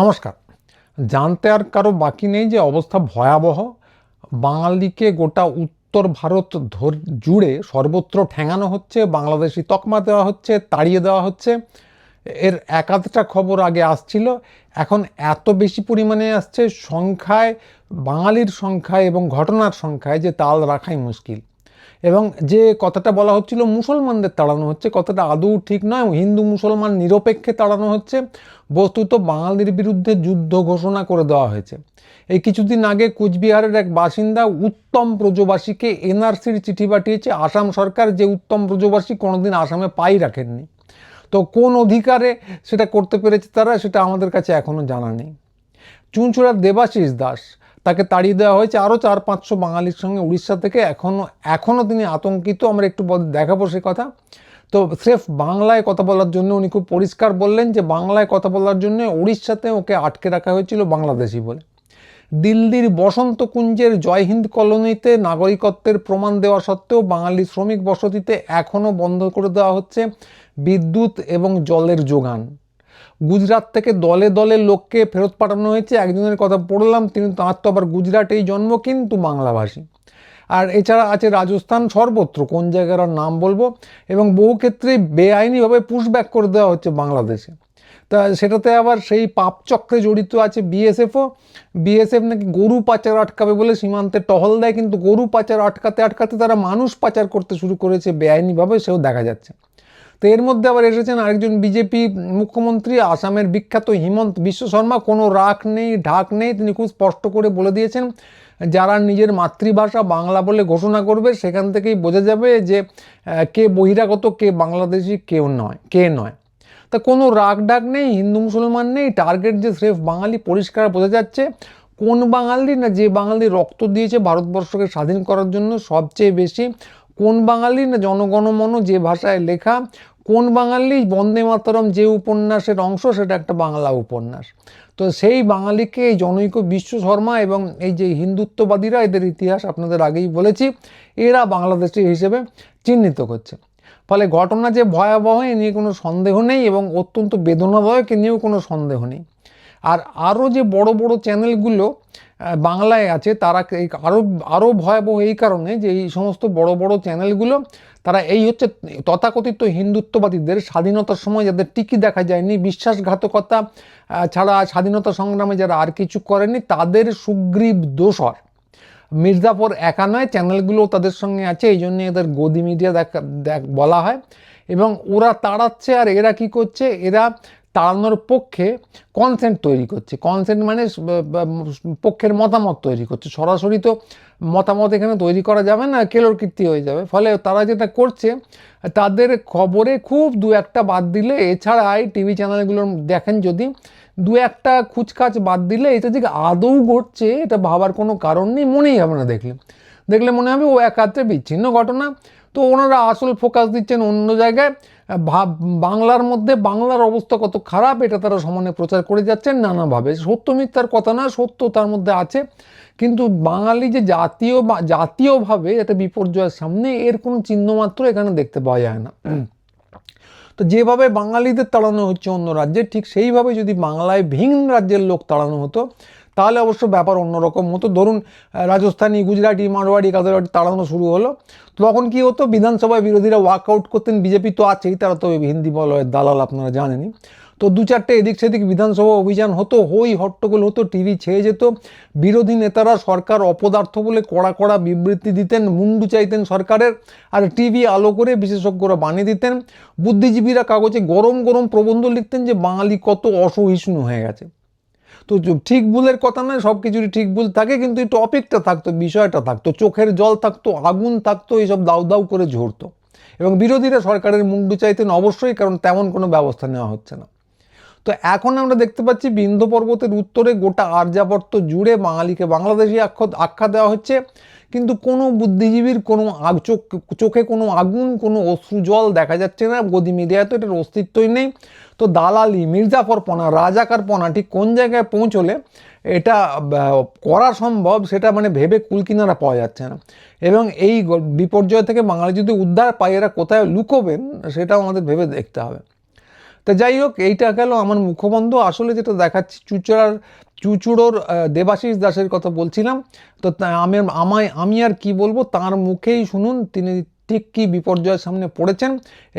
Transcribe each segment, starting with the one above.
নমস্কার। জানতে আর কারও বাকি নেই যে অবস্থা ভয়াবহ, বাঙালিকে গোটা উত্তর ভারত জুড়ে সর্বত্র ঠেঙানো হচ্ছে, বাংলাদেশি তকমা দেওয়া হচ্ছে, তাড়িয়ে দেওয়া হচ্ছে। এর এক আধটা খবর আগে আসছিল, এখন এত বেশি পরিমাণে আসছে সংখ্যায়, বাঙালির সংখ্যায় এবং ঘটনার সংখ্যায় যে তাল রাখাই মুশকিল। এবং যে কথাটা বলা হচ্ছিল মুসলমানদের তাড়ানো হচ্ছে, কথাটা আদৌ ঠিক নয় হিন্দু মুসলমান নিরপেক্ষে তাড়ানো হচ্ছে, বস্তুত বাঙালির বিরুদ্ধে যুদ্ধ ঘোষণা করে দেওয়া হয়েছে। এই কিছুদিন আগে কুচবিহারের এক বাসিন্দা উত্তম ব্রজবাসীকে এনআরসির চিঠি পাঠিয়েছে, আসাম সরকার যে উত্তম ব্রজবাসী কোনোদিন আসামে পাই রাখেননি। তো কোন অধিকারে সেটা করতে পেরেছে তারা, সেটা আমাদের কাছে এখনও জানা নেই। চুঁচুড়ার দেবাশিস দাস তাকে তাড়িয়ে দেওয়া হয়েছে আরও চার পাঁচশো বাঙালির সঙ্গে উড়িষ্যা থেকে। এখনও এখনও তিনি আতঙ্কিত। আমরা একটু দেখাবো সে কথা। তো স্রেফ বাংলায় কথা বলার জন্য উনি খুব পরিষ্কার বললেন যে, বাংলায় কথা বলার জন্য উড়িষ্যাতে ওকে আটকে রাখা হয়েছিল বাংলাদেশি বলে। দিল্লির বসন্ত কুঞ্জের জয়হিন্দ কলোনিতে নাগরিকত্বের প্রমাণ দেওয়া সত্ত্বেও বাঙালি শ্রমিক বসতিতে এখনও বন্ধ করে দেওয়া হচ্ছে বিদ্যুৎ এবং জলের যোগান। গুজরাট থেকে দলে দলে লোককে ফেরত পাঠানো হয়েছে। একজনের কথা পড়লাম, তিনি তাঁর তো আবার গুজরাটেই জন্ম, কিন্তু বাংলাভাষী। আর এছাড়া আছে রাজস্থান সর্বত্র, কোন জায়গার নাম বলব? এবং বহু ক্ষেত্রে বেআইনিভাবে পুশব্যাক করে দেওয়া হচ্ছে বাংলাদেশে। তা সেটাতে আবার সেই পাপচক্রে জড়িত আছে বিএসএফও। বিএসএফ নাকি গরু পাচার আটকাবে বলে সীমান্তে টহল দেয়, কিন্তু গরু পাচার আটকাতে আটকাতে তারা মানুষ পাচার করতে শুরু করেছে। বেআইনিভাবে সেও দেখা যাচ্ছে। তো এর মধ্যে আবার এসেছেন আরেকজন বিজেপি মুখ্যমন্ত্রী, আসামের বিখ্যাত হিমন্ত বিশ্ব শর্মা। কোনো রাগ নেই, ঢাক নেই, তিনি খুব স্পষ্ট করে বলে দিয়েছেন, যারা নিজের মাতৃভাষা বাংলা বলে ঘোষণা করবে, সেখান থেকেই বোঝা যাবে যে কে বহিরাগত, কে বাংলাদেশি, কেউ নয়, কে নয়। তা কোনো রাগ ডাক নেই, হিন্দু মুসলমান নেই, টার্গেট যে স্রেফ বাঙালি পরিষ্কার বোঝা যাচ্ছে, কোন বাঙালি না যে বাঙালি রক্ত দিয়েছে ভারতবর্ষকে স্বাধীন করার জন্য সবচেয়ে বেশি কোন বাঙালি না জনগণমন যে ভাষায় লেখা, কোন বাঙালি বন্দে মাতরম যে উপন্যাসের অংশ, সেটা একটা বাংলা উপন্যাস। তো সেই বাঙালিকে এই জনৈক বিশ্ব শর্মা এবং এই যে হিন্দুত্ববাদীরা এদের ইতিহাস আপনাদের আগেই বলেছি, এরা বাংলাদেশি হিসেবে চিহ্নিত করছে। ফলে ঘটনা যে ভয়াবহ, এ নিয়ে কোনো সন্দেহ নেই এবং অত্যন্ত বেদনাদায়ক, এ নিয়েও কোনো সন্দেহ নেই। আর আরও যে বড় বড় চ্যানেলগুলো বাংলায় আছে, তারা এই আরও আরও ভয়াবহ এই কারণে যে এই সমস্ত বড় বড় চ্যানেলগুলো, তারা এই হচ্ছে তথাকথিত হিন্দুত্ববাদীদের স্বাধীনতার সময় যাদের টিকি দেখা যায়নি, বিশ্বাসঘাতকতা ছাড়া স্বাধীনতা সংগ্রামে যারা আর কিছু করেনি তাদের সুগ্রীব দোষর। মির্জাপুর একা নয় চ্যানেলগুলো তাদের সঙ্গে আছে, এই জন্য এদের গদি মিডিয়া দেখা, দেখ, বলা হয়। এবং ওরা তাড়াচ্ছে আর এরা কি করছে, এরা তাড়ানোর পক্ষে কনসেন্ট তৈরি করছে। কনসেন্ট মানে পক্ষের মতামত তৈরি করছে। সরাসরি তো মতামত এখানে তৈরি করা যাবে না, কেলোর কীর্তি হয়ে যাবে। ফলে তারা যেটা করছে, তাদের খবরে খুব দু একটা বাদ দিলে এছাড়া এই টিভি চ্যানেলগুলোর দেখেন যদি, দু একটা খুচকাচ বাদ দিলে, এটা যে আদৌ ঘটছে, এটা ভাবার কোনো কারণ নেই, মনেই হবে না দেখলে। দেখলে মনে হবে ও এক একাত্রে বিচ্ছিন্ন ঘটনা। তো ওনারা আসল ফোকাস দিচ্ছেন অন্য জায়গায়। বাংলার মধ্যে বাংলার অবস্থা কত খারাপ, এটা তারা সমানে প্রচার করে যাচ্ছেন নানাভাবে। সত্য মিথ্যার কথা না, সত্য তার মধ্যে আছে। কিন্তু বাঙালি যে জাতীয় বা, জাতীয়ভাবে একটা বিপর্যয়ের সামনে এর কোনো চিহ্নমাত্র এখানে দেখতে পাওয়া যায় না। তো যেভাবে বাঙালিদের তাড়ানো হচ্ছে অন্য রাজ্যে, ঠিক সেইভাবে যদি বাংলায় ভিন রাজ্যের লোক তাড়ানো হতো তাহলে অবশ্য ব্যাপার অন্যরকম হতো। ধরুন রাজস্থানী, গুজরাটি মারোয়াড়ি কাদারওয়াড়ি তাড়ানো শুরু হলো। তখন কি হতো, বিধানসভায় বিরোধীরা ওয়াকআউট করতেন, বিজেপি তো আছেই, তারা তো হিন্দি বলয়ের দালাল, আপনারা জানেনই। তো দু চারটে এদিক সেদিক বিধানসভা অভিযান হতো, হই হট্টগোল হতো, টিভি ছেয়ে যেত। বিরোধী নেতারা সরকার অপদার্থ বলে কড়া কড়া বিবৃতি দিতেন, মুন্ডু চাইতেন সরকারের, আর টিভি আলো করে বিশেষজ্ঞরা বানিয়ে দিতেন। বুদ্ধিজীবীরা কাগজে গরম গরম প্রবন্ধ লিখতেন যে বাঙালি কত অসহিষ্ণু হয়ে গেছে। তো ঠিক ভুলের কথা নয় সব কিছুরই ঠিক ভুল থাকে, কিন্তু এই টপিকটা থাকতো, বিষয়টা থাকতো, চোখের জল থাকতো, আগুন থাকতো, এইসব দাউ দাউ করে ঝরতো। এবং বিরোধীরা সরকারের মুন্ডু চাইতেন অবশ্যই, কারণ তেমন কোনো ব্যবস্থা নেওয়া হচ্ছে না। তো এখন আমরা দেখতে পাচ্ছি, বিন্ধ্য পর্বতের উত্তরে গোটা আর্যাবর্ত জুড়ে বাঙালিকে বাংলাদেশি আখ্যা আখ্যা দেওয়া হচ্ছে। কিন্তু কোনো বুদ্ধিজীবীর কোনো আগ চোখ চোখে কোনো আগুন, কোনো অশ্রু জল দেখা যাচ্ছে না। গদি মিডিয়ায় তো এটার অস্তিত্বই নেই। তো দালালি, মির্জাফরপনা, রাজাকারপনা ঠিক কোন জায়গায় পৌঁছলে এটা করা সম্ভব সেটা মানে ভেবে কুলকিনারা পাওয়া যাচ্ছে না। এবং এই বিপর্যয় থেকে বাঙালি যদি উদ্ধার পায়, এরা কোথায় লুকোবেন সেটাও আমাদের ভেবে দেখতে হবে। তা যাই হোক, এইটা গেল আমার মুখবন্ধ। আসলে যেটা দেখাচ্ছি, চুচড়ার চুচুড়োর দেবাশিস দাসের কথা বলছিলাম। তো আমি আমায়, আমি আর কি বলব, তার মুখেই শুনুন, তিনি ঠিক কী বিপর্যয়ের সামনে পড়েছেন।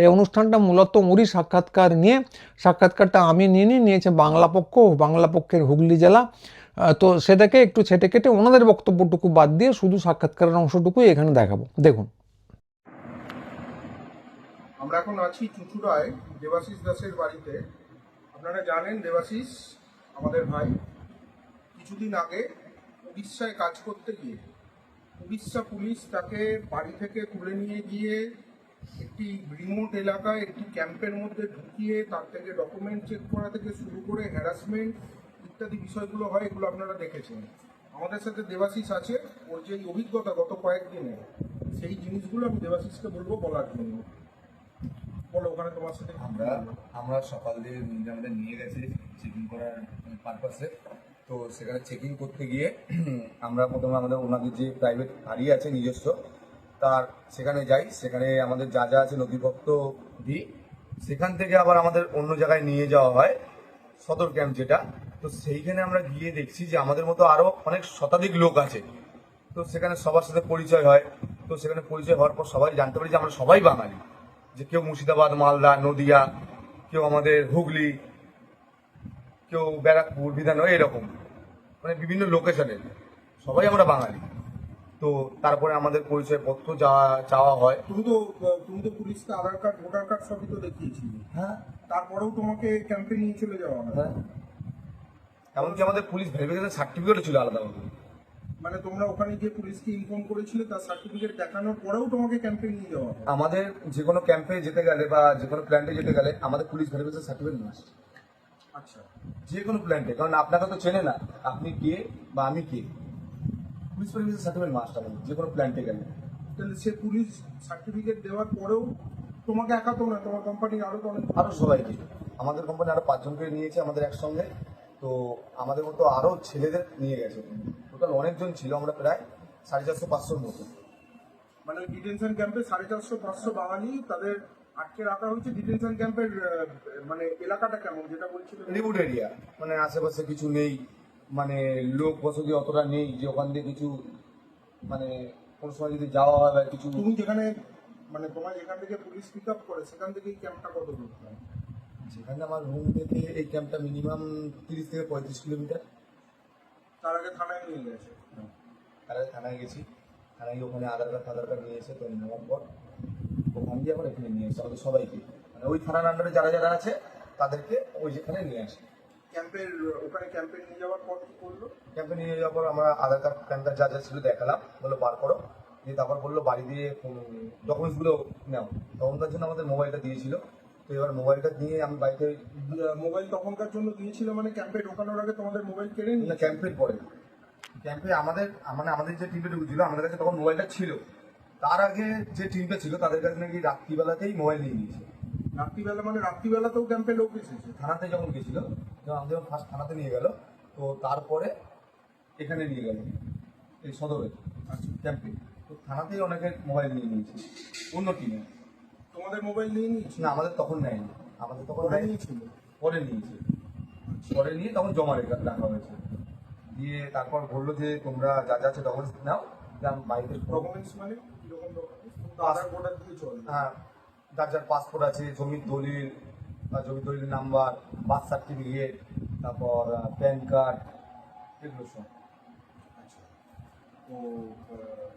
এই অনুষ্ঠানটা মূলত ওরই সাক্ষাৎকার নিয়ে, সাক্ষাৎকারটা আমি নিয়ে নিই, নিয়েছে বাংলা পক্ষ, বাংলা পক্ষের হুগলি জেলা। তো সেটাকে একটু ছেটে কেটে ওনাদের বক্তব্যটুকু বাদ দিয়ে শুধু সাক্ষাৎকারের অংশটুকুই এখানে দেখাবো। দেখুন। আমরা এখন আছি চুচুড়ায়, দেবাশিস দাসের বাড়িতে। আপনারা জানেন দেবাশিস, আমাদের ভাই। কিছুদিন আগে উড়িষ্যায় কাজ করতে গিয়ে উড়িষ্যা পুলিশ তাকে বাড়ি থেকে তুলে নিয়ে গিয়ে একটি রিমোট এলাকায় একটি ক্যাম্পের মধ্যে ঢুকিয়ে তার থেকে ডকুমেন্ট চেক করা থেকে শুরু করে হ্যারাসমেন্ট ইত্যাদি বিষয়গুলো হয়, এগুলো আপনারা দেখেছেন। আমাদের সাথে দেবাশিস আছে, ওর যে অভিজ্ঞতা গত কয়েকদিনে, সেই জিনিসগুলো আমি দেবাশিসকে বলব বলার জন্য। বলো, ওখানে তোমার সাথে আমরা আমরা সকাল দিয়ে আমাদের নিয়ে গেছি চেকিং করার পারপাসে তো সেখানে চেকিং করতে গিয়ে, আমরা প্রথমে আমাদের ওনাদের যে প্রাইভেট গাড়ি আছে নিজস্ব, তার সেখানে যাই। সেখানে আমাদের যা যা আছে নথিপত্র দিই। সেখান থেকে আবার আমাদের অন্য জায়গায় নিয়ে যাওয়া হয়, সদর ক্যাম্প যেটা। তো সেইখানে আমরা গিয়ে দেখছি যে আমাদের মতো আরও অনেক শতাধিক লোক আছে। তো সেখানে সবার সাথে পরিচয় হয়। তো সেখানে পরিচয় হওয়ার পর সবাই জানতে পারি যে আমরা সবাই বাঙালি। যে কেউ মুর্শিদাবাদ, মালদা, নদিয়া, কেউ আমাদের হুগলি কেউ ব্যারাকপুর বিধাননগর এরকম। মানে বিভিন্ন লোকেশনের সবাই আমরা বাঙালি। তো তারপরে আমাদের পরিচয়পত্র যাওয়া চাওয়া হয়। তুমি তো তুমি তো পুলিশকে আধার কার্ড ভোটার কার্ড সবই তো দেখিয়েছিলে। হ্যাঁ। তারপরেও তোমাকে ক্যাম্পে নিয়ে চলে যাওয়া হয়। হ্যাঁ। এমনকি আমাদের পুলিশ ভেরিফিকেশন সার্টিফিকেটও ছিল আলাদাভাবে মানে তোমরা ওখানে গিয়ে পুলিশকে ইনফর্ম করেছিলে তার সার্টিফিকেট দেখানোর পরেও তোমাকে ক্যাম্পে নিয়ে যাওয়া আমাদের যে কোনো ক্যাম্পে যেতে গেলে বা যে কোনো প্ল্যান্টে যেতে গেলে আমাদের পুলিশ ভেরিফিকেশন সার্টিফিকেট মাস্ট যে কোনো প্ল্যান্টে কারণ আপনাকে তো চেনে না আপনি কে বা আমি কে। পুলিশ ভেরিফিকেশন সার্টিফিকেট মাস্ট আমাদের যে কোনো প্ল্যান্টে গেলে। তাহলে সে পুলিশ সার্টিফিকেট দেওয়ার পরেও তোমাকে একা তো না তোমার কোম্পানির আরও তো অনেক আরও সবাইকে আমাদের কোম্পানি আরও পাঁচজনকে নিয়েছে আমাদের একসঙ্গে। তো আমাদের মতো আরও ছেলেদের নিয়ে গেছে। টোটাল অনেকজন ছিল আমরা প্রায় সাড়ে চারশো পাঁচশোর মতো। মানে ডিটেনশন ক্যাম্পে সাড়ে চারশো পাঁচশো বাঙালি তাদের আটকে রাখা হয়েছে ডিটেনশন ক্যাম্পের মানে এলাকাটা কেমন? যেটা বলছিল রিমোট এরিয়া মানে আশেপাশে কিছু নেই। মানে লোক বসতি অতটা নেই যে ওখান দিয়ে কিছু মানে কোনো সময় যদি যাওয়া হয় বা কিছু তুমি যেখানে মানে তোমার যেখান থেকে পুলিশ পিক আপ করে সেখান থেকে এই ক্যাম্পটা কত দূর? সেখানে আমার রুম থেকে এই ক্যাম্পটা মিনিমাম তিরিশ থেকে পঁয়ত্রিশ কিলোমিটার। তার আগে থানায় নিয়ে গেছে। তার আগে থানায় গেছি। থানায় ওখানে আধার কার্ড ফাধার কার্ড নিয়ে এসে তো নেওয়ার পর ওখান দিয়ে আবার এখানে নিয়ে এসে আমাদের সবাইকে। মানে ওই থানার আন্ডারে যারা যারা আছে তাদেরকে ওই যেখানে নিয়ে আসে। ক্যাম্পের ওখানে ক্যাম্পে নিয়ে যাওয়ার পর কি করল? ক্যাম্পে নিয়ে যাওয়ার পর আমরা আধার কার্ড প্যান কার্ড যা যা ছিল দেখালাম বলল বার করো। দিয়ে তারপর বলল বাড়ি দিয়ে ডকুমেন্টসগুলো নাও। তখনকার জন্য আমাদের মোবাইলটা দিয়েছিল। তো এবার মোবাইলটা নিয়ে আমি বাড়িতে মোবাইল তখনকার জন্য দিয়েছিল মানে ক্যাম্পে ঢোকানোর আগে তোমাদের মোবাইল কেড়ে না ক্যাম্পের পরে। ক্যাম্পে আমাদের মানে আমাদের যে টিমটা ঢুকেছিল আমাদের কাছে তখন মোবাইলটা ছিল। তার আগে যে টিমটা ছিল তাদের কাছে নাকি রাত্রিবেলাতেই মোবাইল নিয়ে নিয়েছে। রাত্রিবেলা মানে রাত্রিবেলাতেও ক্যাম্পে লোক এসেছে? থানাতে যখন গেছিল যখন আমাদের ফার্স্ট থানাতে নিয়ে গেল তো তারপরে এখানে নিয়ে গেল এই সদরে আচ্ছা। ক্যাম্পে তো থানাতেই অনেকের মোবাইল নিয়ে নিয়েছে অন্য টিমে তোমাদের মোবাইল নিয়ে নিয়েছিল না আমাদের তখন নেয়নি। আমাদের তখন নেয়নি। নিয়েছিল? পরে নিয়েছে। পরে নিয়ে তখন জমা রেখে রাখা হয়েছে। দিয়ে তারপর বলল যে তোমরা যা যা আছে ডকুমেন্টস নাও যা বাড়িতে ডকুমেন্টস মানে? হ্যাঁ। যার যার পাসপোর্ট আছে জমির দলিল জমির দলিলের নাম্বার বার্থ সার্টিফিকেট তারপর প্যান কার্ড এগুলো সব। আচ্ছা। তো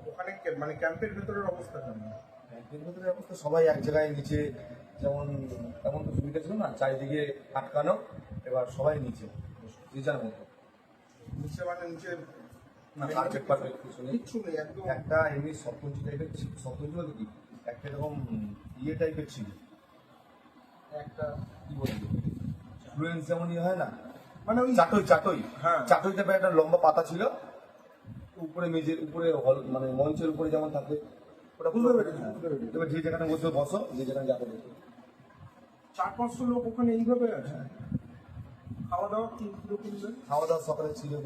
ওখানে মানে ক্যাম্পের ভেতরের অবস্থা কেমন? ব্যাংকের ভেতরে অবস্থা সবাই এক জায়গায় নিচে। যেমন তেমন তো সুবিধা ছিল না চারিদিকে আটকানো এবার সবাই নিচে যে যার মতো। নিচে মানে নিচে কিছু নেই কিচ্ছু নেই একদম। একটা এমনি সপ্তঞ্চি টাইপের ছিল সপ্তঞ্চি বলতে কি? একটা এরকম ইয়ে টাইপের ছিল। একটা কি বলব? ফ্লুয়েন্স ইয়ে হয় না? মানে ওই চাটই চাটই। হ্যাঁ। চাটই টাইপের একটা লম্বা পাতা ছিল। উপরে মেঝের উপরে হল মানে মঞ্চের উপরে যেমন থাকে। ওটা বুঝতে পেরেছি, হ্যাঁ। এবার যে যেখানে বসে বসো। যে যেখানে যাবে। চার পাঁচশো লোক ওখানে এইভাবে আছে? খাওয়া দাওয়া? খাওয়া দাওয়া সকালে ছিল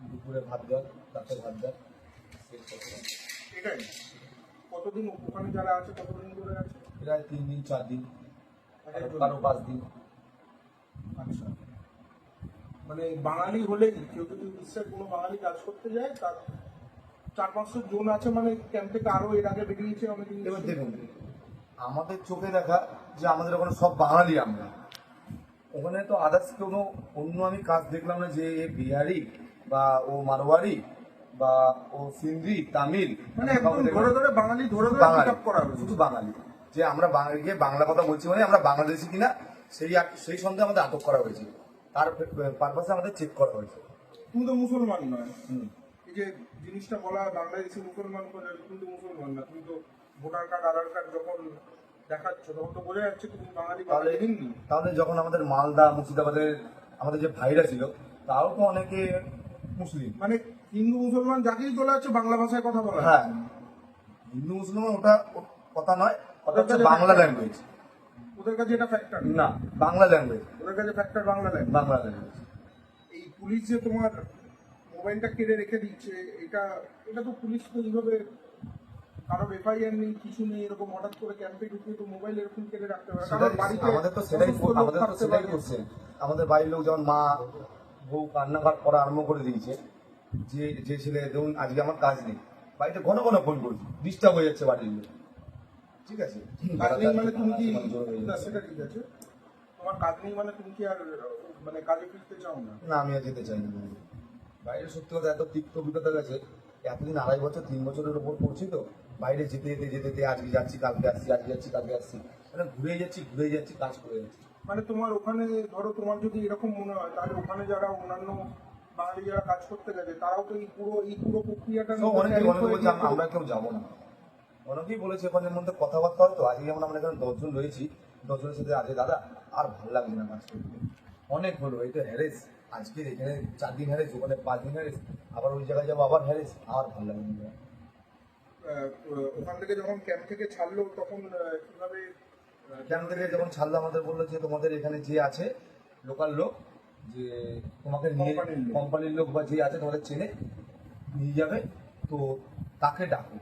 দুপুরে ভাত দেওয়া রাতে ভাত করতে এটাই। কতদিন ওখানে যারা আছে কতদিন ধরে আছে? প্রায় তিন দিন চার দিন? কারও পাঁচ দিন। আচ্ছা। মানে বাঙালি হলেই কেউ যদি বিশ্বের কোনো বাঙালি কাজ করতে যায় তার চার পাঁচশো জন আছে মানে ক্যাম্প থেকে আরও এর আগে বেরিয়েছে অনেকে এবার দেখুন আমাদের চোখে দেখা যে আমাদের ওখানে সব বাঙালি আমরা। ওখানে তো আদার্স কোনো অন্য আমি কাজ দেখলাম না যে বিহারি বা ও মারোয়ারি বা ও সিন্ধি তামিল মানে ধরে ধরে বাঙালি ধরে ধরে বাঙালি করা শুধু বাঙালি। যে আমরা বাঙালিকে বাংলা কথা বলছি মানে আমরা বাংলাদেশি কিনা সেই সেই সন্দেহে আমাদের আটক করা হয়েছে। তার পারপাসে আমাদের চেক করা হয়েছে। তুমি তো মুসলমান নয়। এই যে জিনিসটা বলা বাংলাদেশি মুসলমান করে তুমি তো মুসলমান না। তুমি তো ভোটার কার্ড আধার কার্ড যখন দেখাচ্ছ তখন তো বোঝা যাচ্ছে তুমি বাঙালি তাহলে তাহলে যখন আমাদের মালদা মুর্শিদাবাদের আমাদের যে ভাইরা ছিল তাও তো অনেকে মুসলিম। মানে হিন্দু মুসলমান যাকেই তোলা হচ্ছে বাংলা ভাষায় কথা বলা হ্যাঁ। হিন্দু মুসলমান ওটা কথা নয় ওটা হচ্ছে বাংলা ল্যাঙ্গুয়েজ ওদের কাছে এটা ফ্যাক্টর না বাংলা ল্যাঙ্গুয়েজ ওদের কাছে factor Bangla language Bangla language এই পুলিশ যে তোমার মোবাইলটা কেড়ে রেখে দিচ্ছে এটা এটা তো পুলিশ তো এইভাবে কারোর এফআইআর নেই কিছু নেই এরকম হঠাৎ করে ক্যাম্পে ঢুকিয়ে তো মোবাইল এরকম কেড়ে রাখতে পারে। কারণ বাড়িতে আমাদের তো সেটাই আমাদের তো সেটাই করছে। আমাদের বাড়ির লোক যেমন মা বউ কান্নাকাট করা আরম্ভ করে দিয়েছে। যে যে ছেলে ধরুন আজকে আমার কাজ নেই। বাড়িতে ঘন ঘন ফোন করছি। ডিস্টার্ব হয়ে যাচ্ছে বাড়ির লোক। ঠিক আছে? কাজ নেই মানে তুমি কি আমার জোর হয়ে না সেটা ঠিক আছে। তোমার কাজ নেই মানে তুমি কি আর মানে কাজে ফিরতে চাও না? না আমি আর যেতে চাই না। বাইরে সত্যি কথা এত তিক্ত অভিজ্ঞতা গেছে। এতদিন আড়াই বছর তিন বছরের উপর পড়ছি তো। বাইরে যেতে যেতে যেতে যেতে আজকে যাচ্ছি কালকে আসছি আজকে যাচ্ছি কালকে আসছি। মানে ঘুরে যাচ্ছি ঘুরে যাচ্ছি কাজ করে যাচ্ছি। মানে তোমার ওখানে ধরো তোমার যদি এরকম মনে হয় তাহলে ওখানে যারা অন্যান্য বাঙালি যারা কাজ করতে গেছে তারাও তো এই পুরো এই পুরো প্রক্রিয়াটা আমরা কেউ যাব না। অনেকেই বলেছে ওখানের মধ্যে কথাবার্তা হয় তো আজকে যেমন আমরা এখানে দশজন রয়েছি দশজনের সাথে আছে দাদা আর ভালো লাগবে না কাজ করতে। অনেক হলো এই তো হ্যারেস আজকে এখানে চার দিন হ্যারেস ওখানে পাঁচ দিন হ্যারেস আবার ওই জায়গায় যাব আবার হ্যারেস আর ভালো লাগছে না। ওখান থেকে যখন ক্যাম্প থেকে ছাড়লো তখন কীভাবে ক্যাম্প থেকে যখন ছাড়লো আমাদের বলল যে তোমাদের এখানে যে আছে লোকাল লোক যে তোমাকে নিয়ে কোম্পানির লোক। বা যে আছে তোমাদের চেনে নিয়ে যাবে তো তাকে ডাকো।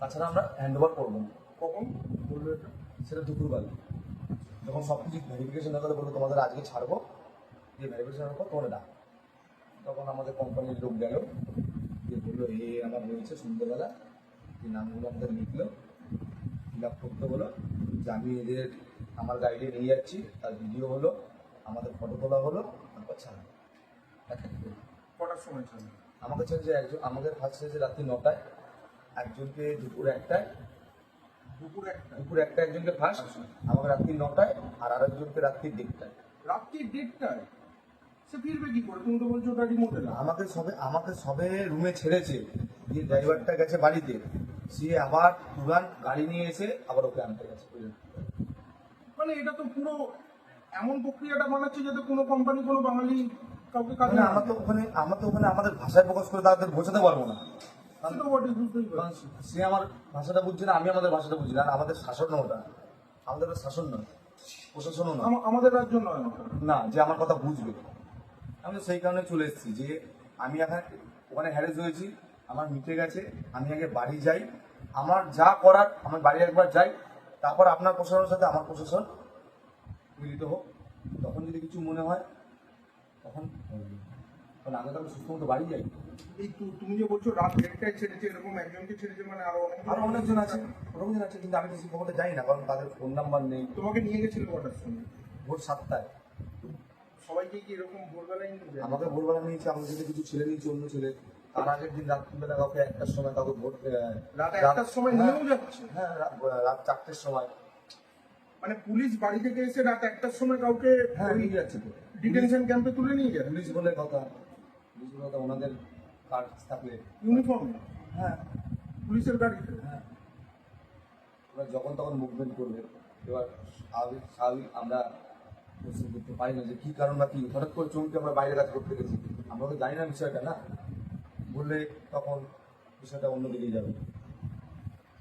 তাছাড়া আমরা হ্যান্ড ওভার করব না। কখন? বলল এটা? সেটা দুপুরবেলা। যখন সব কিছু ভেরিফিকেশন হয়ে গেলে বলব তোমাদের আজকে ছাড়বো। যে ভেরিফিকেশনের পর তোমরা ডাক তখন আমাদের কোম্পানির লোক গেল। যে বলল এ আমার রয়েছে সন্ধ্যেবেলা। যে নামগুলো আমাদের লিখলো। ফিল আপ করতে হলো যে আমি এদের আমার গাইডে নিয়ে যাচ্ছি তার ভিডিও হলো আমাদের ফটো তোলা হলো তারপর ছাড়া। এক এক করে। কটার সময় ছাড়লো আমাকে ছেড়েছে একজন আমাদের ফার্স্ট ছেড়েছে রাত্রি নটায় একজনকে দুপুর একটায় দুপুর একটা? দুপুর একটা একজনকে ফার্স্ট আমাকে রাত্রি নটায় আর আরেকজনকে রাত্রি দেড়টায়। রাত্রি দেড়টায়? সে ফিরবে কি করে? তুমি তো বলছো ওটা রিমোটে না। আমাকে সবে আমাকে সবে রুমে ছেড়েছে যে ড্রাইভারটা গেছে বাড়িতে সে আবার তুরান গাড়ি নিয়ে এসে আবার ওকে আনতে গেছে। মানে এটা তো পুরো এমন প্রক্রিয়াটা বানাচ্ছে যাতে কোনো কোম্পানি কোনো বাঙালি কাউকে কাজে মানে আমরা তো ওখানে আমরা তো ওখানে আমাদের ভাষায় প্রকাশ করে তাদের বোঝাতে পারব না। সে আমার ভাষাটা বুঝছে না আমি আমাদের ভাষাটা বুঝি না আমাদের শাসন ওটা। আমাদের শাসন নয় প্রশাসনও না আমাদের রাজ্য নয় না যে আমার কথা বুঝবে। আমি সেই কারণে চলে এসেছি যে আমি এখন ওখানে হ্যারেস হয়েছি আমার মিটে গেছে আমি আগে বাড়ি যাই। আমার যা করার আমার বাড়ি একবার যাই। তারপর আপনার প্রশাসনের সাথে আমার প্রশাসন মিলিত হোক। তখন যদি কিছু মনে হয় তখন কারণ আগে তো আমি সুস্থ মতো বাড়ি যাই। এই তুমি যে বলছো রাত দেড়টায় ছেড়েছে এরকম একজনকে ছেড়েছে মানে আরও আরও অনেকজন আছে। অনেকজন আছে কিন্তু আমি সেই খবরটা যাই না কারণ তাদের ফোন নাম্বার নেই। তোমাকে নিয়ে গেছিল কটার সময় ভোর সাতটায়। সবাইকে কি এরকম ভোরবেলায় নিয়ে আমাকে ভোরবেলা নিয়েছে আমাদের সাথে কিছু ছেলে নিয়েছে অন্য ছেলে তার আগের দিন রাত্রিবেলা কাউকে একটার সময় কাউকে রাত রাত- একটার সময় নিয়েও যাচ্ছে? হ্যাঁ রাত- চারটের সময়। মানে পুলিশ বাড়ি থেকে এসে রাত একটার সময় কাউকে হ্যাঁ নিয়ে যাচ্ছে তো। ডিটেনশন ক্যাম্পে তুলে নিয়ে যায়? পুলিশ বলে কথা পুলিশ বলে কথা ওনাদের কার্ড থাকলে। ইউনিফর্ম? হ্যাঁ। পুলিশের গাড়িতে? হ্যাঁ। এবার যখন তখন মুভমেন্ট করবে এবার স্বাভাবিক স্বাভাবিক আমরা প্রশ্ন করতে পারি না যে কী কারণ বা কি হঠাৎ করে চমকে আমরা বাইরে কাজ করতে গেছি। আমরা তো জানি না বিষয়টা না? বললে তখন বিষয়টা অন্যদিকে যাবে।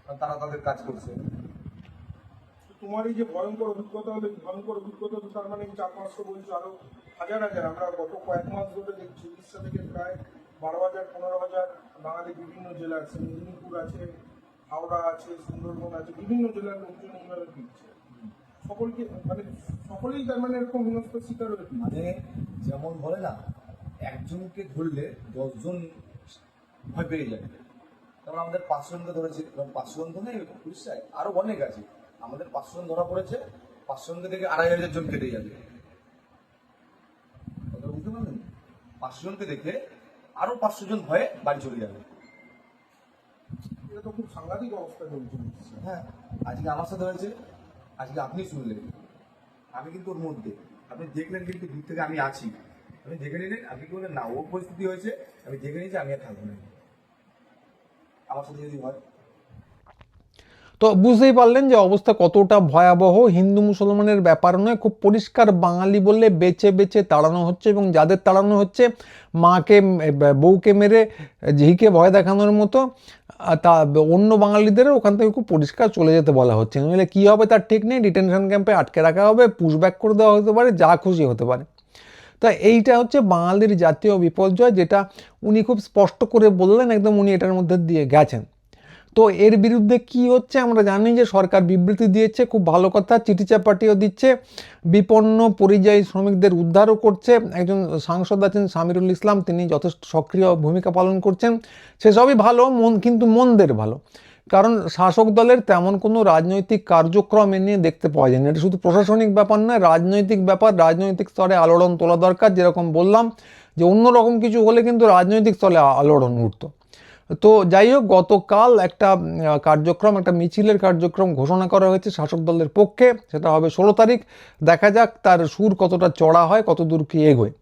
কারণ তারা তাদের কাজ করছে। তোমার এই যে ভয়ঙ্কর অভিজ্ঞতা হলো ভয়ঙ্কর অভিজ্ঞতা তো তার মানে চার পাঁচশো বলছো আরও হাজার হাজার। আমরা গত কয়েক মাস ধরে দেখছি উড়িষ্যা থেকে প্রায় বারো হাজার পনেরো হাজার বাঙালি বিভিন্ন জেলা আছে। মেদিনীপুর আছে হাওড়া আছে সুন্দরবন আছে বিভিন্ন জেলার লোকজন এইভাবে ফিরছে সকলকে মানে সকলেই তার মানে এরকম হেনস্থার শিকার হয়েছে মানে যেমন বলে না একজনকে ধরলে দশজন ভয় পেয়ে যাবে যেমন আমাদের পাঁচশো জনকে ধরেছে এবার পাঁচশো জন তো নেই উড়িষ্যায় আরও অনেক আছে। আমাদের পাঁচশো জন ধরা পড়েছে পাঁচশো জনকে থেকে আড়াই হাজার জন কেটে যাবে। কথা বুঝতে পারলেন? পাঁচশো জনকে দেখে আরও পাঁচশো জন ভয়ে বাড়ি চলে যাবে। এটা তো খুব সাংঘাতিক অবস্থা চলছে। হ্যাঁ আজকে আমার সাথে হয়েছে আজকে আপনি শুনলেন। আমি কিন্তু ওর মধ্যে। আপনি দেখলেন কিন্তু দূর থেকে আমি আছি। আপনি দেখে নিলেন আপনি কি বললেন না ও পরিস্থিতি হয়েছে আমি দেখে নিয়েছি আমি আর থাকব না। তো বুঝতেই পারলেন যে অবস্থা কতটা ভয়াবহ। হিন্দু মুসলমানের ব্যাপার নয়, খুব পরিষ্কার বাঙালি বললে বেছে বেছে তাড়ানো হচ্ছে এবং যাদের তাড়ানো হচ্ছে, মাকে বউকে মেরে ঝিকে ভয় দেখানোর মতো তা, অন্য বাঙালিদেরও ওখান থেকে খুব পরিষ্কার চলে যেতে বলা হচ্ছে। নইলে কী হবে তার ঠিক নেই, ডিটেনশন ক্যাম্পে আটকে রাখা হবে পুশব্যাক করে দেওয়া হতে পারে, যা খুশি হতে পারে। তা এইটা হচ্ছে বাঙালির জাতীয় বিপর্যয়, যেটা উনি খুব স্পষ্ট করে বললেন, একদম উনি এটার মধ্যে দিয়ে গেছেন। তো এর বিরুদ্ধে কি হচ্ছে? আমরা জানি যে সরকার বিবৃতি দিয়েছে, খুব ভালো কথা চিঠি চাপাটিও দিচ্ছে, বিপন্ন পরিযায়ী শ্রমিকদের উদ্ধারও করছে। একজন সাংসদ আছেন সামিরুল ইসলাম, তিনি যথেষ্ট সক্রিয় ভূমিকা পালন করছেন। সেসবই ভালো, মন, কিন্তু মন্দের ভালো। কারণ শাসক দলের তেমন কোনো রাজনৈতিক কার্যক্রম নিয়ে দেখতে পাওয়া যায় না এটা শুধু প্রশাসনিক ব্যাপার নয়, রাজনৈতিক ব্যাপার, রাজনৈতিক স্তরে আলোড়ন তোলা দরকার, যেরকম বললাম যে অন্যরকম কিছু হলে কিন্তু রাজনৈতিক স্তরে আলোড়ন উঠতো। তো যাই হোক, গতকাল একটা কার্যক্রম, একটা মিছিলের কার্যক্রম ঘোষণা করা হয়েছে শাসক দলের পক্ষে। সেটা হবে ষোলো তারিখ। দেখা যাক তার সুর কতটা চড়া হয় কত দূর কি এগোয়।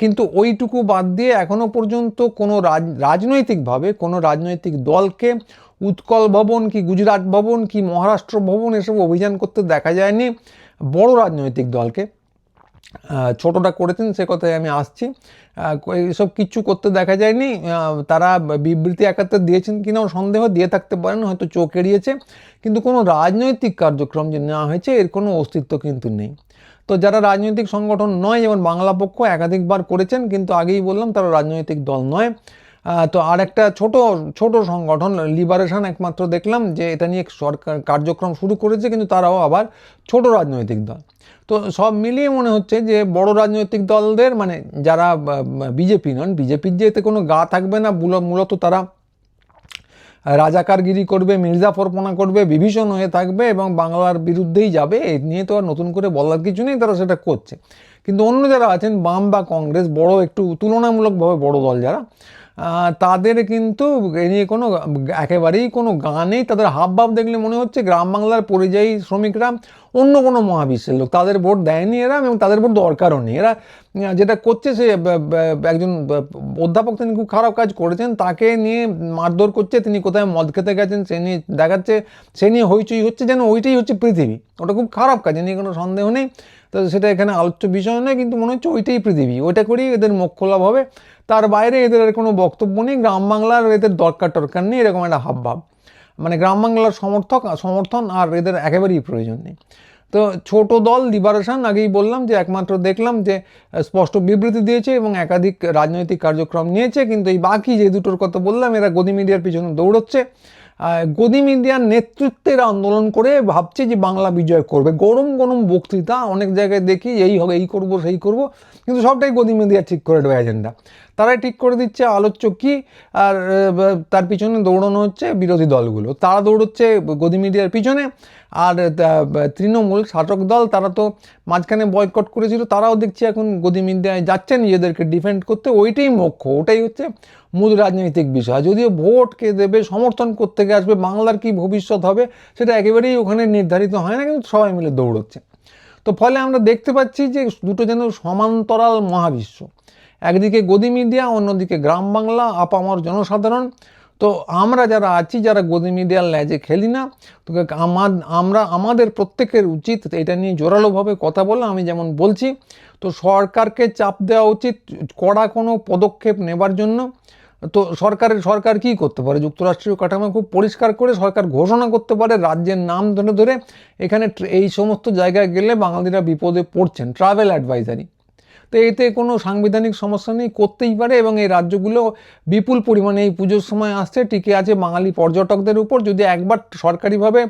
কিন্তু ওইটুকু বাদ দিয়ে এখনও পর্যন্ত কোনো রাজ, রাজনৈতিকভাবে কোনো রাজনৈতিক দলকে উৎকল ভবন কি গুজরাট ভবন কি মহারাষ্ট্র ভবন এসব অভিযান করতে দেখা যায়নি বড় রাজনৈতিক দলকে। ছোটটা করেছেন সে কথায় আমি আসছি। আহ, এইসব কিচ্ছু করতে দেখা যায়নি। তারা বিবৃতি একাত্তর দিয়েছেন কিনাও সন্দেহ দিয়ে থাকতে পারেন হয়তো চোখ এড়িয়েছে। কিন্তু কোনো রাজনৈতিক কার্যক্রম যে নেওয়া হয়েছে এর কোনো অস্তিত্ব কিন্তু নেই। তো যারা রাজনৈতিক সংগঠন নয় যেমন বাংলা পক্ষ একাধিকবার করেছেন কিন্তু আগেই বললাম তারা রাজনৈতিক দল নয়। তো আর একটা ছোট ছোট সংগঠন লিবারেশন একমাত্র দেখলাম যে এটা নিয়ে সরকার কার্যক্রম শুরু করেছে, কিন্তু তারাও আবার ছোট রাজনৈতিক দল। তো সব মিলিয়ে মনে হচ্ছে যে বড় রাজনৈতিক দলদের মানে যারা বিজেপি নন, বিজেপির যে এতে কোনো গা থাকবে না মূল- মূলত তারা রাজাকারগিরি করবে, মির্জাফরপনা করবে, বিভীষণ হয়ে থাকবে এবং বাংলার বিরুদ্ধেই যাবে, এ নিয়ে তো আর নতুন করে বলার কিছু নেই, তারা সেটা করছে। কিন্তু অন্য যারা আছেন, বাম বা কংগ্রেস, বড় একটু তুলনামূলকভাবে বড় দল যারা তাদের কিন্তু এ নিয়ে কোনো একেবারেই কোনো গা নেই। তাদের হাবভাব দেখলে মনে হচ্ছে গ্রাম বাংলার পরিযায়ী শ্রমিকরা অন্য কোনো মহাবিশ্বের লোক। তাদের ভোট দেয়নি এরা এবং তাদের ভোট দরকারও নেই। এরা যেটা করছে সে একজন অধ্যাপক তিনি খুব খারাপ কাজ করেছেন। তাকে নিয়ে মারধর করছে। তিনি কোথায় মদ খেতে গেছেন সে নিয়ে দেখাচ্ছে। সে নিয়ে হইচই হচ্ছে যেন ওইটাই হচ্ছে পৃথিবী। ওটা খুব খারাপ কাজ, এ নিয়ে কোনো সন্দেহ নেই। তো সেটা এখানে আলোচ্য বিষয় নয়, কিন্তু মনে হচ্ছে ওইটাই পৃথিবী। ওইটা করেই এদের মোক্ষ খোলা হবে। তার বাইরে এদের আর কোনো বক্তব্য নেই। গ্রাম বাংলার এদের দরকার টরকার নেই, এরকম একটা হাবভাব। মানে গ্রাম বাংলার সমর্থক, সমর্থন আর এদের একেবারেই প্রয়োজন নেই। তো ছোট দল লিবারেশন আগেই বললাম যে একমাত্র দেখলাম যে স্পষ্ট বিবৃতি দিয়েছে এবং একাধিক রাজনৈতিক কার্যক্রম নিয়েছে, কিন্তু এই বাকি যে দুটোর কথা বললাম, এরা গদি মিডিয়ার পিছনে দৌড়চ্ছে। গদি মিডিয়ার নেতৃত্বের আন্দোলন করে ভাবছে যে বাংলা বিজয় করবে। গরম গরম বক্তৃতা, অনেক জায়গায় দেখি, এই হবে, এই করব, সেই করব, কিন্তু সবটাই গদি মিডিয়া ঠিক করে দেবে এজেন্ডা তারাই ঠিক করে দিচ্ছে, আলোচ্য কী? আর তার পিছনে দৌড়ানো হচ্ছে বিরোধী দলগুলো। তারা দৌড়চ্ছে গদি মিডিয়ার পিছনে। আর তৃণমূল শাসক দল, তারা তো মাঝখানে বয়কট করেছিল, তারাও দেখছি এখন গদি মিডিয়ায় যাচ্ছে নিজেদেরকে ডিফেন্ড করতে। ওইটাই মুখ্য, ওটাই হচ্ছে মূল রাজনৈতিক বিষয়। যদিও ভোট কে দেবে, সমর্থন করতে আসবে, বাংলার কি ভবিষ্যৎ হবে, সেটা একেবারেই ওখানে নির্ধারিত হয় না, কিন্তু সবাই মিলে দৌড়চ্ছে। তো ফলে আমরা দেখতে পাচ্ছি যে দুটো যেন সমান্তরাল মহাবিশ্ব। একদিকে গদি মিডিয়া, অন্যদিকে গ্রাম বাংলা, আপামর জনসাধারণ। তো আমরা যারা আছি, যারা গদি মিডিয়ার ল্যাজে খেলি না, তো আমার, আমরা, আমাদের প্রত্যেকের উচিত এটা নিয়ে জোরালোভাবে কথা বলা, আমি যেমন বলছি। তো সরকারকে চাপ দেওয়া উচিত, কড়া কোনো পদক্ষেপ নেবার জন্য। তো সরকারের, সরকার কি করতে পারে? যুক্তরাষ্ট্রীয় কাঠামো খুব পরিষ্কার করে সরকার ঘোষণা করতে পারে, রাজ্যের নাম ধরে ধরে। এখানে এই সমস্ত জায়গায় গেলে বাঙালিরা বিপদে পড়ছেন ট্রাভেল অ্যাডভাইজারি তো এতে কোনো সাংবিধানিক সমস্যা নেই, করতেই পারে এবং এই রাজ্যগুলো বিপুল পরিমাণে এই পুজোর সময় আসছে। টিকে আছে বাঙালি পর্যটকদের উপর। যদি একবার সরকারিভাবে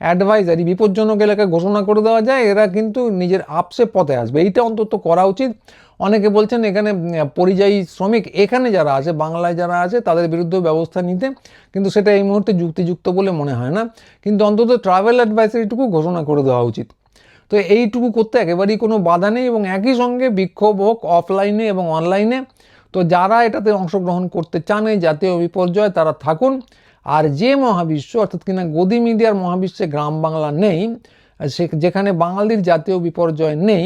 অ্যাডভাইজারি বিপজ্জনক এলাকা ঘোষণা করে দেওয়া যায়, এরা কিন্তু নিজের আপসে পথে আসবে। এইটা অন্তত করা উচিত। অনেকে বলছেন এখানে পরিযায়ী শ্রমিক এখানে যারা আছে, বাংলায় যারা আছে, তাদের বিরুদ্ধে ব্যবস্থা নিতে। কিন্তু সেটা এই মুহূর্তে যুক্তিযুক্ত বলে মনে হয় না। কিন্তু অন্তত ট্রাভেল অ্যাডভাইসারিটুকু ঘোষণা করে দেওয়া উচিত। তো এইটুকু করতে একেবারেই কোনো বাধা নেই এবং একই সঙ্গে বিক্ষোভ হোক অফলাইনে এবং অনলাইনে তো যারা এটাতে অংশগ্রহণ করতে চান এই জাতীয় বিপর্যয় তারা থাকুন। আর যে মহাবিশ্ব, অর্থাৎ কিনা গদি মিডিয়ার মহাবিশ্বে গ্রাম বাংলা নেই, সে যেখানে বাঙালির জাতীয় বিপর্যয় নেই,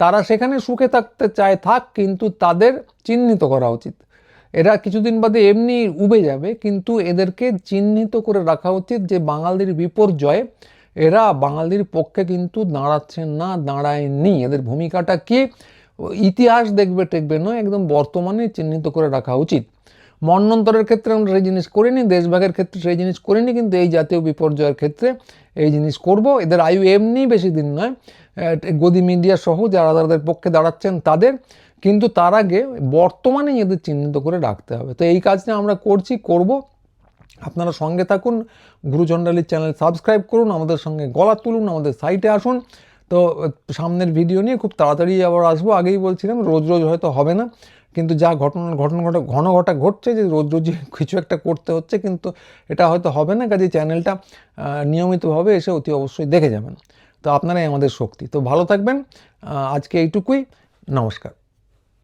তারা সেখানে সুখে থাকতে চায় থাক, কিন্তু তাদের চিহ্নিত করা উচিত। এরা কিছুদিন বাদে এমনি উবে যাবে, কিন্তু এদেরকে চিহ্নিত করে রাখা উচিত যে বাঙালির বিপর্যয়ে এরা বাঙালির পক্ষে কিন্তু দাঁড়াচ্ছেন না, দাঁড়ায়নি। এদের ভূমিকাটা কি? ইতিহাস দেখবে টেকবে নয়, একদম বর্তমানে চিহ্নিত করে রাখা উচিত। মন্বন্তরের ক্ষেত্রে আমরা সেই জিনিস করিনি, দেশভাগের ক্ষেত্রে সেই জিনিস করিনি, কিন্তু এই জাতীয় বিপর্যয়ের ক্ষেত্রে এই জিনিস করব। এদের আয়ু এমনি বেশি দিন নয় গদি মিডিয়া সহ যারা তাদের পক্ষে দাঁড়াচ্ছেন তাদের, কিন্তু তার আগে বর্তমানে এদের চিহ্নিত করে রাখতে হবে। তো এই কাজটা আমরা করছি, করব। আপনারা সঙ্গে থাকুন গুরুচণ্ডালির চ্যানেল সাবস্ক্রাইব করুন, আমাদের সঙ্গে গলা তুলুন, আমাদের সাইটে আসুন। তো, সামনের ভিডিও নিয়ে খুব তাড়াতাড়ি আবার আসব। আগেই বলছিলাম, রোজ রোজ হয়তো হবে না, কিন্তু যা ঘটনা ঘটনা ঘটা, ঘন ঘটা ঘটছে যে রোজ রোজ কিছু একটা করতে হচ্ছে, কিন্তু এটা হয়তো হবে না। কাজে চ্যানেলটা নিয়মিতভাবে এসে অতি অবশ্যই দেখে যাবেন। তো আপনারাই আমাদের শক্তি। তো ভালো থাকবেন। আজকে এইটুকুই। নমস্কার।